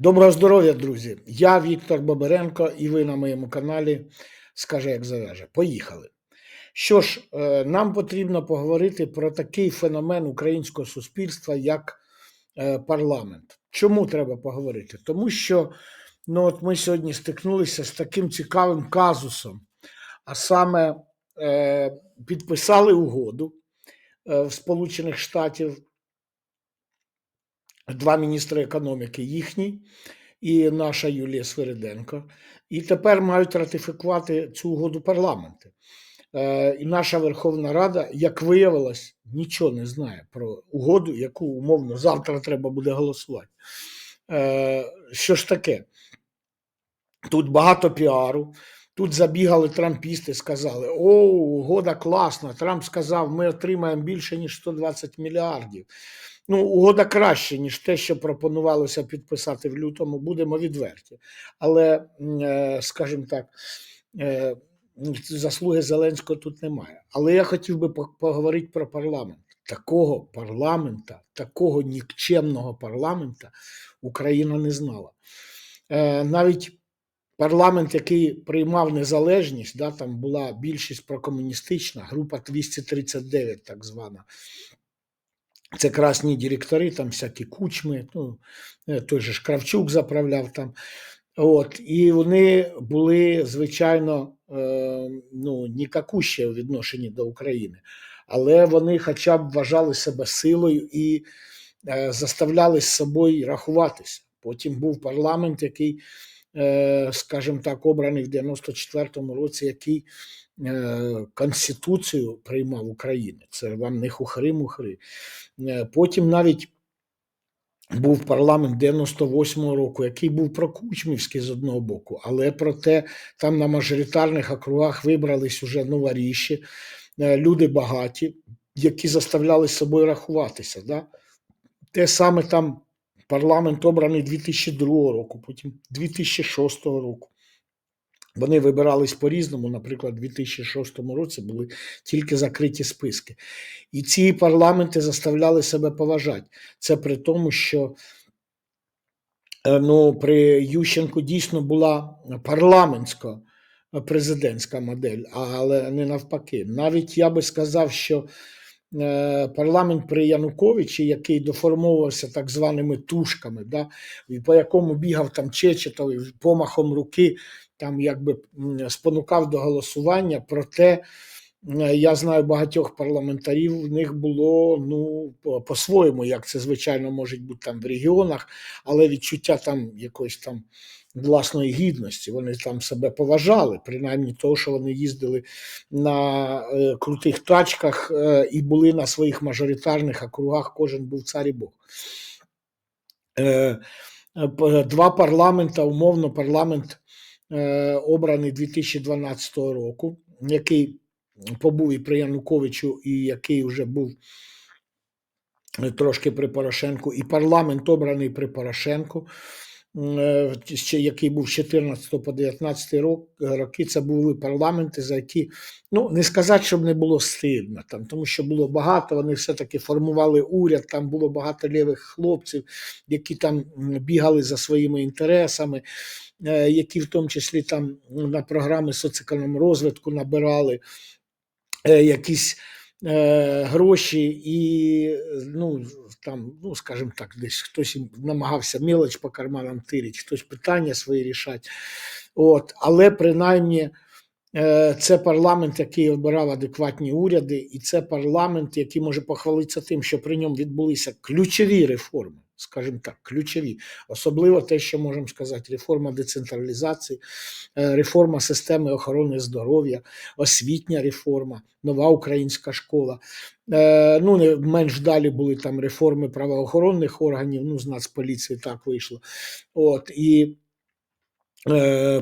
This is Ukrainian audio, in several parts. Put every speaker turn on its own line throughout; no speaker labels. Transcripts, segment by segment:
Доброго здоров'я, друзі! Я Віктор Боберенко, і ви на моєму каналі Скаже, як зав'яже. Поїхали. Що ж, е, нам потрібно поговорити про такий феномен українського суспільства, як е, парламент. Чому треба поговорити? Тому що ну, от ми сьогодні стикнулися з таким цікавим казусом, а саме е, підписали угоду в Сполучених Штатів два міністри економіки їхні і наша Юлія Свириденко. І тепер мають ратифікувати цю угоду парламенти. Е, І наша Верховна Рада, як виявилось, нічого не знає про угоду, яку умовно завтра треба буде голосувати. Е, Що ж таке? Тут багато піару. Тут забігали трампісти, сказали: О, угода класна. Трамп сказав, ми отримаємо більше, ніж 120 мільярдів. Ну, угода краще, ніж те, що пропонувалося підписати в лютому, будемо відверті. Але, е, скажімо так, е, заслуги Зеленського тут немає. Але я хотів би поговорити про парламент. Такого парламента, такого нікчемного парламента Україна не знала. Е, Навіть парламент, який приймав незалежність, да, там була більшість прокомуністична, група 239, так звана. Це красні директори, там всякі кучми, ну, е, той же ж заправляв там. От, і вони були, звичайно, е, ну, нікакущі у відношенні до України, але вони хоча б вважали себе силою і е, заставляли з собою рахуватися. Потім був парламент, який, скажімо так, обраний в 94-му році, який Конституцію приймав України. Це вам не хухри-мухри. Е, Потім навіть був парламент 98-го року, який був прокучмівський з одного боку, але проте там на мажоритарних округах вибрались уже новоріші, е, люди багаті, які заставляли з собою рахуватися. Да? Те саме там парламент обраний 2002 року, потім 2006 року. Вони вибирались по-різному. Наприклад, у 2006 році були тільки закриті списки. І ці парламенти заставляли себе поважати. Це при тому, що е, ну, при Ющенку дійсно була парламентська президентська модель, але не навпаки. Навіть я би сказав, що е, парламент при Януковичі, який доформовувався так званими тушками, да, по якому бігав там Чечетов помахом руки, там якби спонукав до голосування, проте Я знаю багатьох парламентарів, в них було ну по- по-своєму, як це звичайно може бути там в регіонах, але відчуття там якоїсь там власної гідності. Вони там себе поважали, принаймні того, що вони їздили на е, крутих тачках е, і були на своїх мажоритарних округах, кожен був цар і Бог. Е, Два парламента, умовно, парламент обраний 2012 року, який побув і при Януковичу, і який вже був е, трошки при Порошенку, і парламент обраний при Порошенку, е, ще який був 14 по 19 рок, роки, це були парламенти, за які, ну, не сказати, щоб не було стидно, там, тому що було багато, вони все-таки формували уряд, там було багато лівих хлопців, які там бігали за своїми інтересами, е, які в тому числі там на програми соціального набирали е, якісь е, гроші, і ну, там, ну, скажімо так, десь хтось намагався мелоч по карманам тирить, хтось питання свої рішать. От, але принаймні. е, Це парламент, який обирав адекватні уряди, і це парламент, який може похвалитися тим, що при ньому відбулися ключові реформи, скажімо так, ключові, особливо те, що можемо сказати, реформа децентралізації, е, реформа системи охорони здоров'я, освітня реформа, нова українська школа. Е, Ну, не менш далі були там реформи правоохоронних органів, ну, з Нацполіції так вийшло. От, і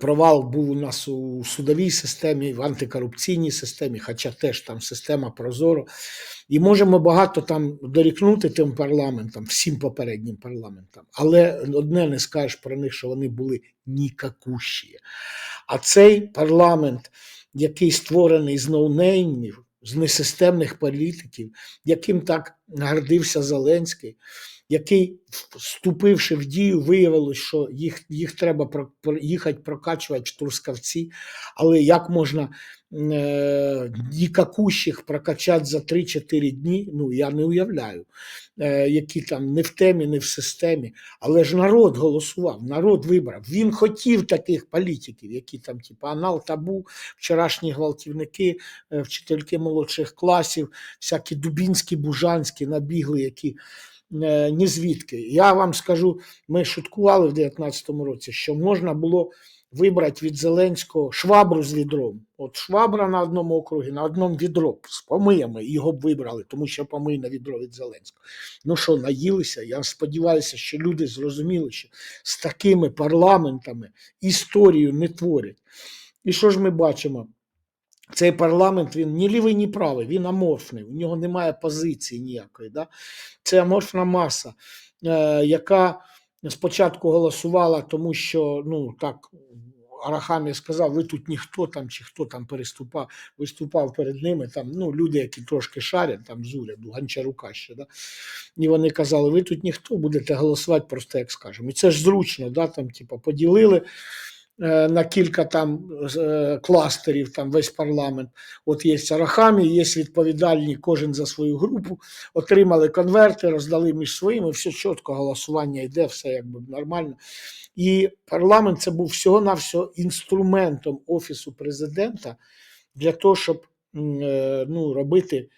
провал був у нас у судовій системі, в антикорупційній системі, хоча теж там система прозоро. І можемо багато там дорікнути тим парламентам, всім попереднім парламентам, але одне не скажеш про них, що вони були нікакущі. А цей парламент, який створений з ноунеймів, з несистемних політиків, яким так гордився Зеленський, який, вступивши в дію, виявилось, що їх, їх треба про, їхати прокачувати в але як можна е, нікакущих прокачати за 3-4 дні, ну я не уявляю, е, які там не в темі, не в системі. Але ж народ голосував, народ вибрав. Він хотів таких політиків, які там, типу, анал табу, вчорашні гвалтівники, е, вчительки молодших класів, всякі дубінські, бужанські набігли, які е, ні звідки. Я вам скажу, ми шуткували в 19-му році, що можна було вибрати від Зеленського швабру з відром. От швабра на одному округі, на одному відро з помиями, його б вибрали, тому що помийне відро від Зеленського. Ну що, наїлися? Я сподіваюся, що люди зрозуміли, що з такими парламентами історію не творять. І що ж ми бачимо? Цей парламент він ні лівий, ні правий, він аморфний, у нього немає позиції ніякої. Да? Це аморфна маса, е, яка спочатку голосувала, тому що ну так. Арахамі сказав, ви тут ніхто там, чи хто там переступав, виступав перед ними, там, ну, люди, які трошки шарять там з уряду, Гончарука ще, да? і вони казали, ви тут ніхто, будете голосувати просто як скажемо. І це ж зручно, да? там, типу, поділили на кілька там е, кластерів, там весь парламент. От є Арахамі, є відповідальні кожен за свою групу, отримали конверти, роздали між своїми, все чітко, голосування йде, все якби нормально. І парламент це був всього-навсього інструментом Офісу президента для того, щоб е, ну, робити е,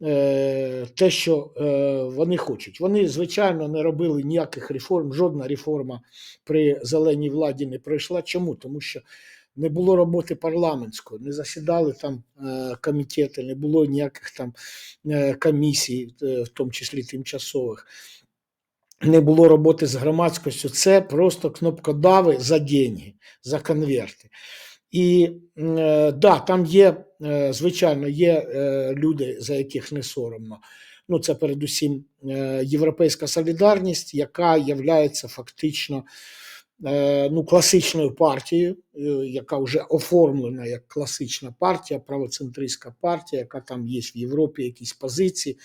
те, що е, вони хочуть. Вони, звичайно, не робили ніяких реформ, жодна реформа при зеленій владі не пройшла. Чому? Тому що не було роботи парламентської, не засідали там е, комітети, не було ніяких там е, комісій, е, в тому числі тимчасових. Не було роботи з громадськістю, це просто кнопкодави за деньги, за конверти. І е, да, там є, е, звичайно, є е, люди, за яких не соромно. Ну, це передусім е, Європейська солідарність, яка є фактично ну, класичною партією, яка вже оформлена як класична партія, правоцентристська партія, яка там є в Європі якісь позиції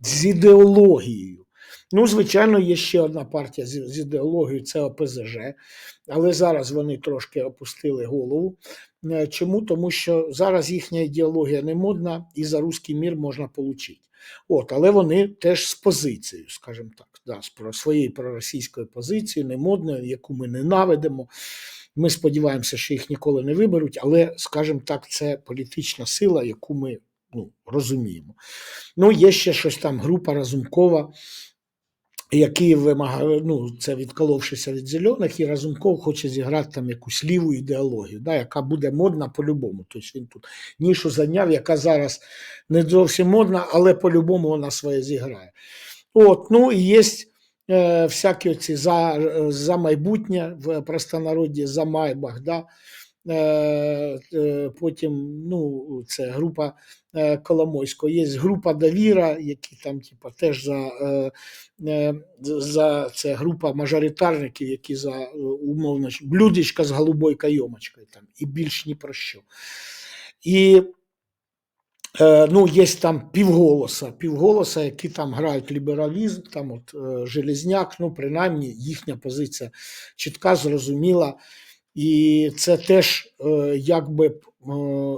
з ідеологією. Ну, звичайно, є ще одна партія з, з ідеологією це ОПЗЖ, але зараз вони трошки опустили голову. Е, Чому? Тому що зараз їхня ідеологія не модна і за руський мір можна отримати. От, але вони теж з позицією, скажімо так, да, з своєю проросійською позицією, не модною, яку ми ненавидимо. Ми сподіваємося, що їх ніколи не виберуть, але, скажімо так, це політична сила, яку ми ну, розуміємо. Ну, є ще щось там, група Разумкова, які вимагає, ну, це відколовшися від зелених, і Разумков хоче зіграти там якусь ліву ідеологію, да, яка буде модна по-любому. Тобто він тут нішу зайняв, яка зараз не зовсім модна, але по-любому вона своє зіграє. От, ну і є е, всякі оці за, за майбутнє в простонароді за майбах. Да? Е, е, потім ну, це група е, Коломойського. Є група Довіра, які там типу, теж за, за це група мажоритарників, які за умовно блюдечка з голубою кайомочкою там, і більш ні про що. І ну, є там півголоса, півголоса, які там грають лібералізм, там от Железняк, ну, принаймні їхня позиція чітка, зрозуміла. І це теж е, якби е,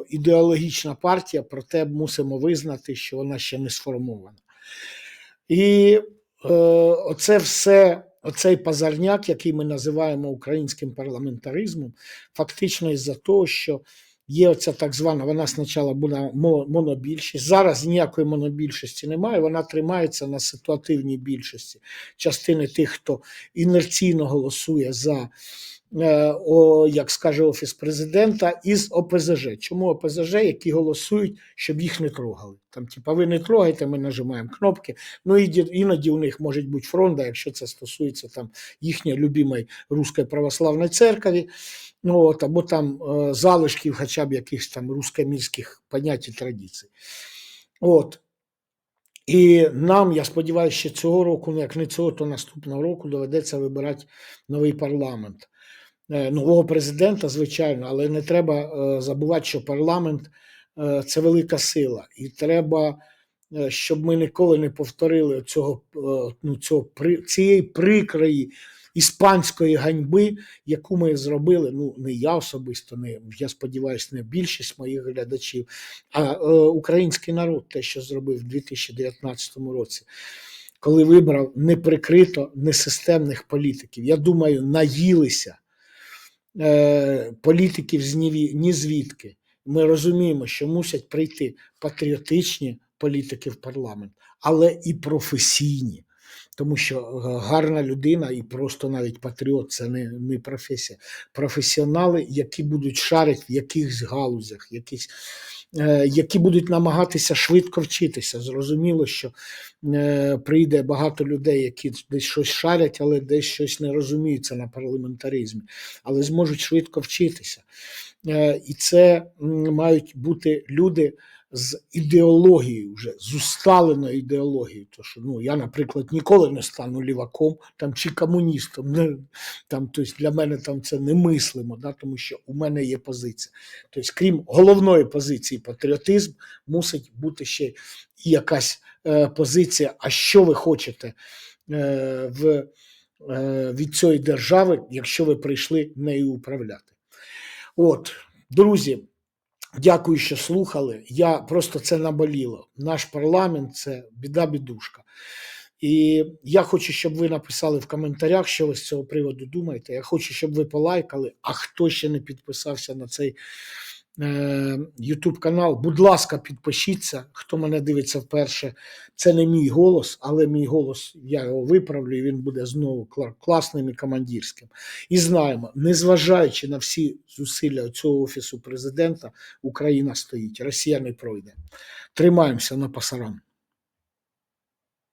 ідеологічна партія, проте мусимо визнати, що вона ще не сформована. І е, оце все, оцей пазарняк, який ми називаємо українським парламентаризмом, фактично із-за того, що є оця так звана, вона спочатку була монобільшість. Зараз ніякої монобільшості немає, вона тримається на ситуативній більшості частини тих, хто інерційно голосує за. Е, О, як скаже Офіс президента, із ОПЗЖ. Чому ОПЗЖ, які голосують, щоб їх не трогали? Там, типа, ви не трогайте, ми нажимаємо кнопки. Ну іді- іноді у них може бути фронта, якщо це стосується там їхньої любимої Руської православної церкви, ну, от, або там е, залишків хоча б якихось там руськомірських понять і традицій. От. І нам, я сподіваюся, що цього року, ну як не цього, то наступного року доведеться вибирати новий парламент. Е, Нового президента, звичайно, але не треба е, забувати, що парламент е, це велика сила, і треба щоб ми ніколи не повторили цього, ну, цього цієї прикрої іспанської ганьби, яку ми зробили. Ну не я особисто, не я сподіваюся, не більшість моїх глядачів, а український народ, те, що зробив в 2019 році. Коли вибрав неприкрито несистемних політиків, я думаю, наїлися політиків з ні, ні звідки. Ми розуміємо, що мусять прийти патріотичні політики в парламент, але і професійні. Тому що е, гарна людина і просто навіть патріот це не, не професія. Професіонали, які будуть шарити в якихось галузях, якісь, е, які будуть намагатися швидко вчитися. Зрозуміло, що е, прийде багато людей, які десь щось шарять, але десь щось не розуміються на парламентаризмі, але зможуть швидко вчитися. Е, і це мають бути люди з ідеологією, вже з усталеною ідеологією. То що ну я, наприклад, ніколи не стану ліваком там чи комуністом. Не, там, тобто для мене там це немислимо, да, тому що у мене є позиція. Тобто, крім головної позиції, патріотизм мусить бути ще якась е, позиція. А що ви хочете е, в, е, від цієї держави, якщо ви прийшли нею управляти? От, друзі. Дякую, що слухали. Я просто це наболіло. Наш парламент це біда-бідушка. І я хочу, щоб ви написали в коментарях, що ви з цього приводу думаєте. Я хочу, щоб ви полайкали. А хто ще не підписався на цей YouTube канал, будь ласка, підпишіться. Хто мене дивиться вперше, це не мій голос, але мій голос я його виправлю, і він буде знову класним і командирським. І знаємо, незважаючи на всі зусилля цього офісу президента, Україна стоїть, Росія не пройде. Тримаємося на пасаран.